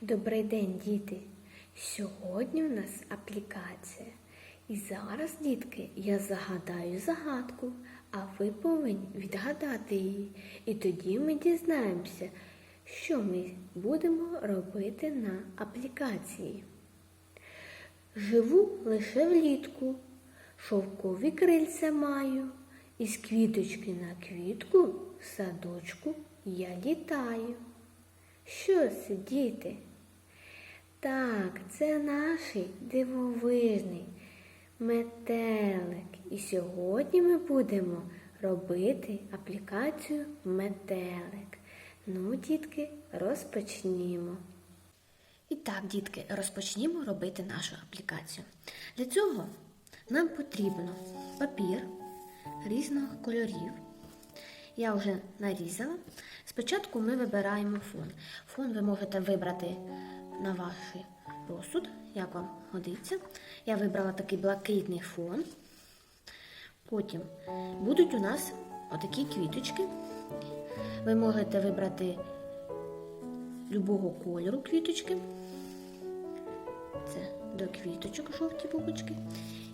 Добрий день, діти! Сьогодні у нас аплікація. І зараз, дітки, я загадаю загадку, а ви повинні відгадати її. І тоді ми дізнаємося, що ми будемо робити на аплікації. Живу лише влітку, шовкові крильця маю, із квіточки на квітку в садочку я літаю. Що діти? Так, це наш дивовижний метелик. І сьогодні ми будемо робити аплікацію метелик. Ну, дітки, розпочнімо. І так, дітки, розпочнімо робити нашу аплікацію. Для цього нам потрібно папір різних кольорів. Я вже нарізала. Спочатку ми вибираємо фон. Фон ви можете вибрати на ваш розсуд, як вам годиться. Я вибрала такий блакитний фон. Потім будуть у нас отакі квіточки. Ви можете вибрати любого кольору квіточки. Це до квіточок жовті бубочки.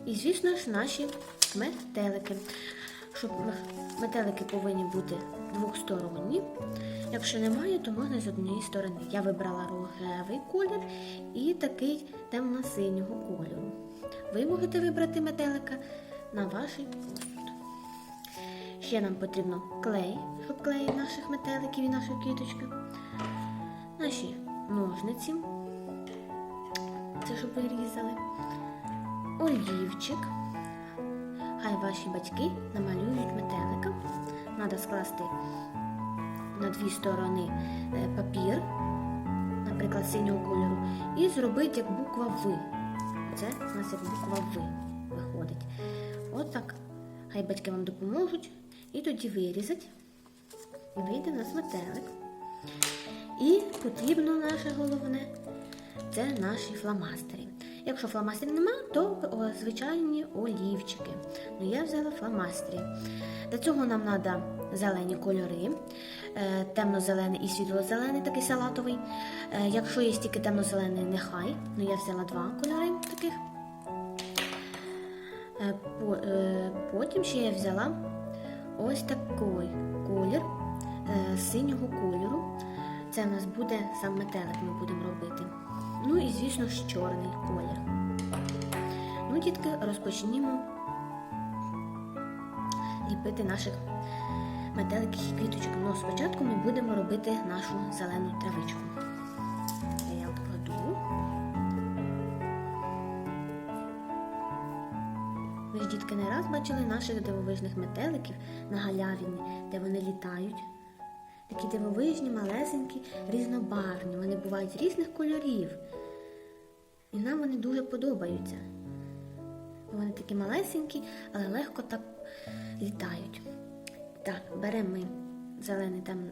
І, звісно ж, наші метелики. Щоб метелики повинні бути двохсторонні. Якщо немає, то можна з однієї сторони. Я вибрала рожевий колір і такий темно-синього кольору. Ви можете вибрати метелика на ваш розсуд. Ще нам потрібно клей, щоб клеїти наших метеликів і нашої квіточки. Наші ножниці. Це щоб ви різали. Олівчик. Хай ваші батьки намалюють метелика. Треба скласти на дві сторони е, папір, наприклад, синього кольору, і зробити як буква В. Це у нас як буква В виходить. От. Хай батьки вам допоможуть. І тоді вирізати. І вийде в нас метелик. І потрібно наше головне це наші фломастери. Якщо фломастерів нема, то звичайні олівчики. Ну я взяла фломастери. Для цього нам треба зелені кольори, е, темно-зелений і світло-зелений, такий салатовий. Е, якщо є тільки темно-зелений, нехай. Ну я взяла два кольори таких. Е, по, потім ще я взяла ось такий колір синього кольору. Це у нас буде сам метелик, ми будемо робити. Ну і, звісно ж, чорний колір. Ну, дітки, розпочнімо ліпити наших метеликів і квіточок. Ну, спочатку ми будемо робити нашу зелену травичку. Я откладу. Ви ж, дітки, не раз бачили наших дивовижних метеликів на галявині, де вони літають. Такі дивовижні, малесенькі, різнобарвні. Вони бувають різних кольорів. І нам вони дуже подобаються. Вони такі малесенькі, але легко так літають. Так, беремо ми зелений темно,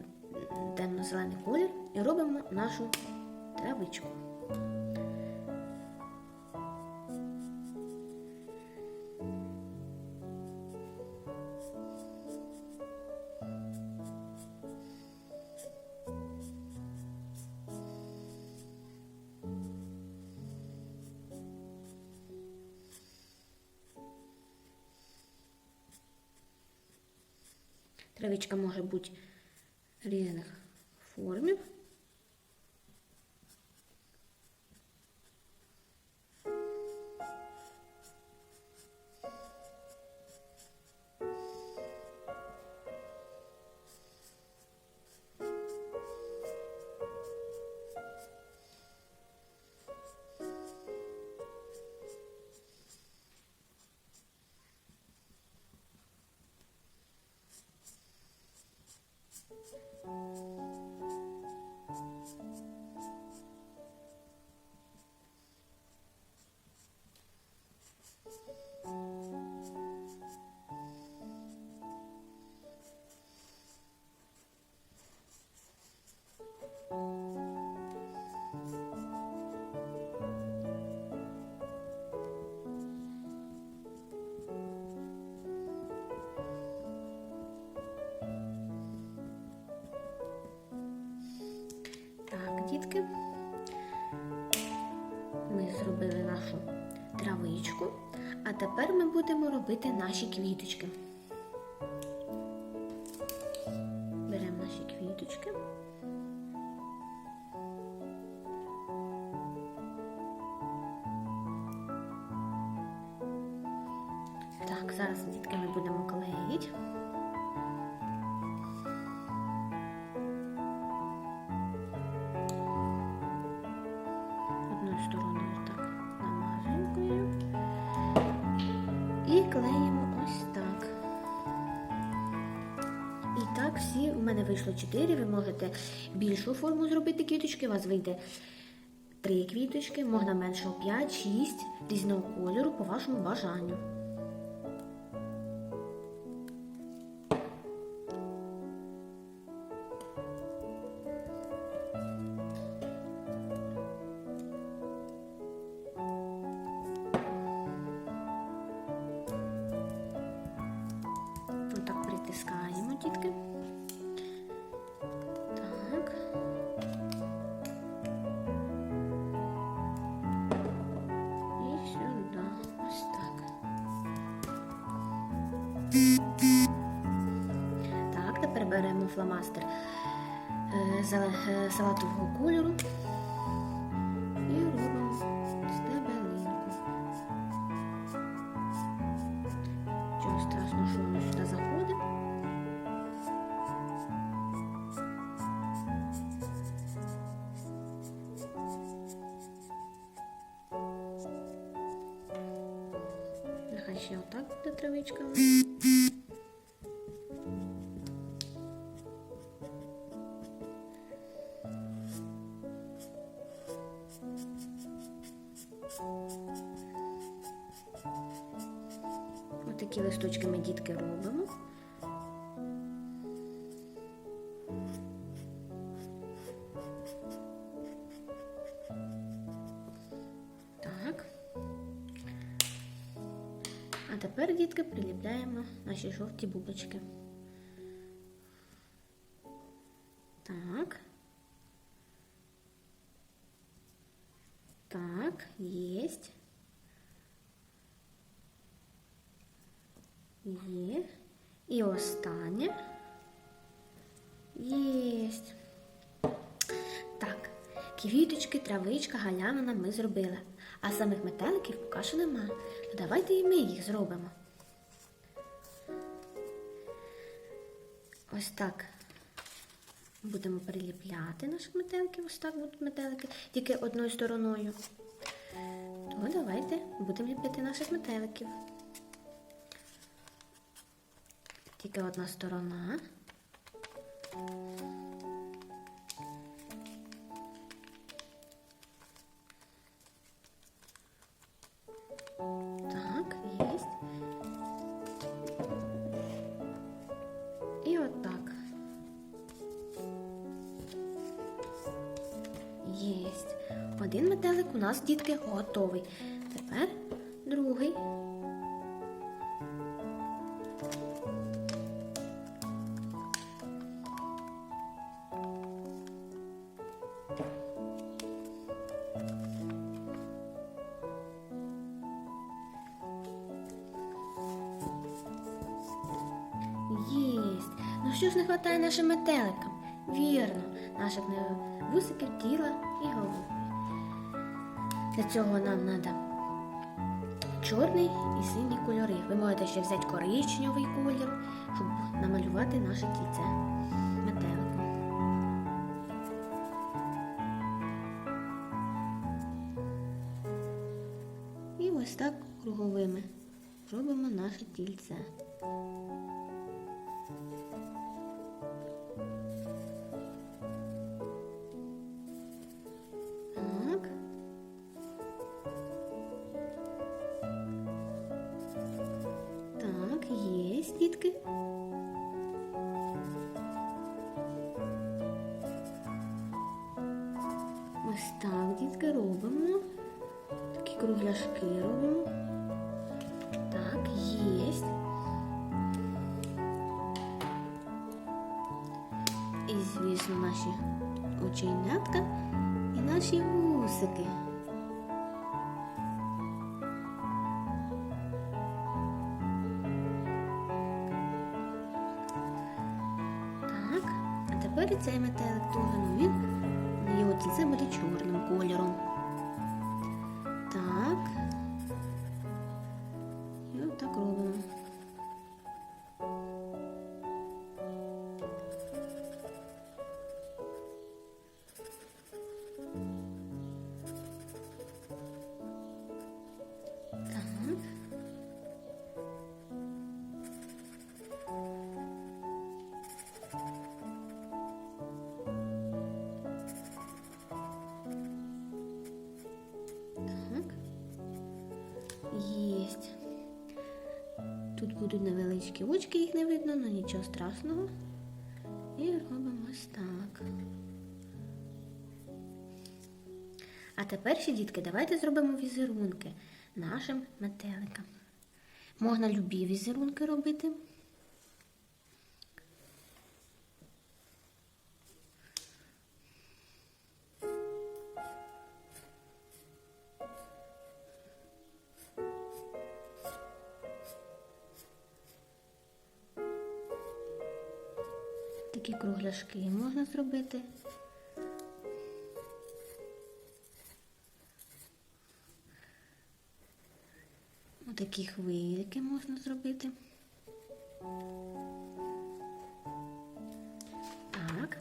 темно-зелений колір і робимо нашу травичку. Травичка може бути різних формів. дітки. Ми зробили нашу травичку, а тепер ми будемо робити наші квіточки. І клеїмо ось так. І так, всі у мене вийшло 4. Ви можете більшу форму зробити квіточки, у вас вийде 3 квіточки, можна менше 5, 6 різного кольору по вашому бажанню. Так, тепер беремо фломастер е, е, салатового кольору Нехай ще отак буде травичками. Отакі листочки ми дітки робимо. Наші жовті бубочки. Так. Так, єсть. Є. І останнє. Єсть. Так, квіточки, травичка, галямина ми зробили. А самих метеликів поки що нема. То давайте і ми їх зробимо. Ось так будемо приліпляти наших метеликів. Ось так будуть метелики, тільки одною стороною. То давайте будемо ліпити наших метеликів. Тільки одна сторона. Метелик у нас, дітки, готовий. Тепер другий. Єсть. Ну що ж не вистачає нашим метеликам? Вірно, наших вусиків, тіла і голови. Для цього нам треба чорний і синій кольори. Ви можете ще взяти коричневий колір, щоб намалювати наше кільце метеликом. І ось так круговими робимо наше тільце. на. Так, єсть. І, звісно, наші оченятка і наші вусики. Так, а тепер цей метелик Тугану він його кільце буде чорним кольором. Єсть. Тут будуть невеличкі очки, їх не видно, але нічого страшного. І робимо ось так. А тепер ще, дітки, давайте зробимо візерунки нашим метеликам. Можна любі візерунки робити. Такі кругляшки можна зробити. Отакі хвильки можна зробити. Так.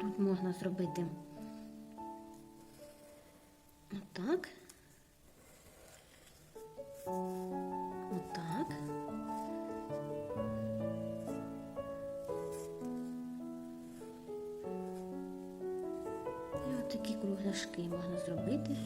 Тут можна зробити такі кругляшки можна зробити.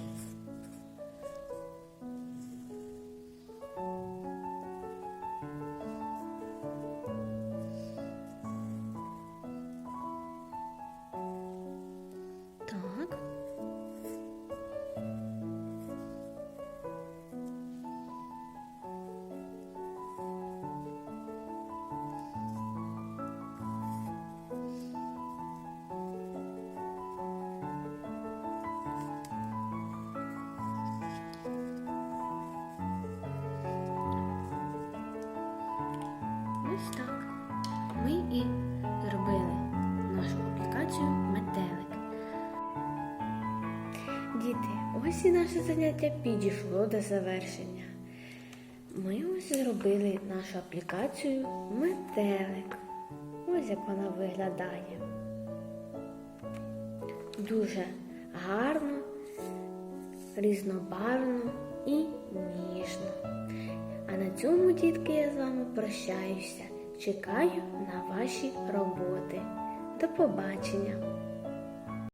Діти, ось і наше заняття підійшло до завершення. Ми ось зробили нашу аплікацію метелик. Ось як вона виглядає. Дуже гарно, різнобарвно і ніжно. А на цьому, дітки, я з вами прощаюся. Чекаю на ваші роботи. До побачення!